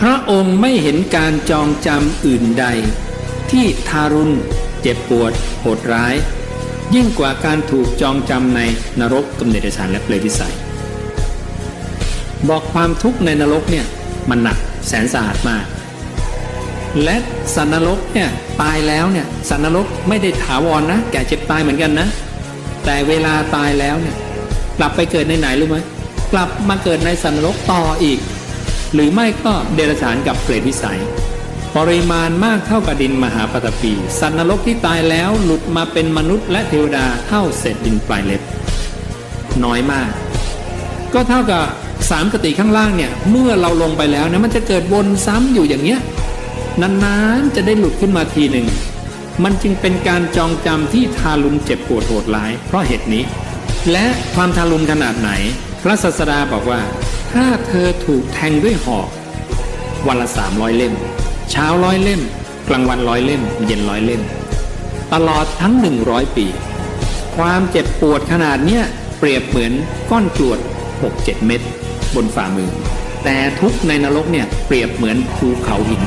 พระองค์ไม่เห็นการจองจำอื่นใด ที่ทารุณ เจ็บปวด โหดร้าย ยิ่งกว่าการถูกจองจำในนรกกำเนิดเดชานและเปรตวิสัย บอกความทุกข์ในนรกเนี่ยมันหนักแสนสาหัสมาก และสันนรกเนี่ยตายแล้วเนี่ยสันนรกไม่ได้ถาวรนนะแก่เจ็บตายเหมือนกันนะ แต่เวลาตายแล้วเนี่ยกลับไปเกิดในไหนรู้ไหมกลับมาเกิดในสันนรกต่ออีก หรือไม่ก็เดรัจฉานกับเปรตวิสัย ปริมาณมากเท่ากับดินมหาปฐพีสัตว์นรกที่ตายแล้วหลุดมาเป็นมนุษย์และเทวดาเท่าเศษดินปลายเล็บ น้อยมาก ก็เท่ากับสามกติข้างล่างเนี่ย เมื่อเราลงไปแล้วเนี่ยมันจะเกิดวนซ้ำอยู่อย่างเนี้ยนานๆจะได้หลุดขึ้นมาทีหนึ่งมันจึงเป็นการจองจำที่ทารุณเจ็บปวดโหดร้าย เพราะเหตุนี้ และความทารุณขนาดไหน พระศาสดาบอกว่า ถ้าเธอถูกแทงด้วยหอก วันละสามร้อยเล่ม เช้าร้อยเล่ม กลางวันร้อยเล่ม เย็นร้อยเล่ม ตลอดทั้งหนึ่งร้อยปี ความเจ็บปวดขนาดเนี้ยเปรียบเหมือนก้อนกรวดหกเม็ดบนฝ่ามือ แต่ทุกในนรกเนี่ยเปรียบเหมือนภูเขาหิน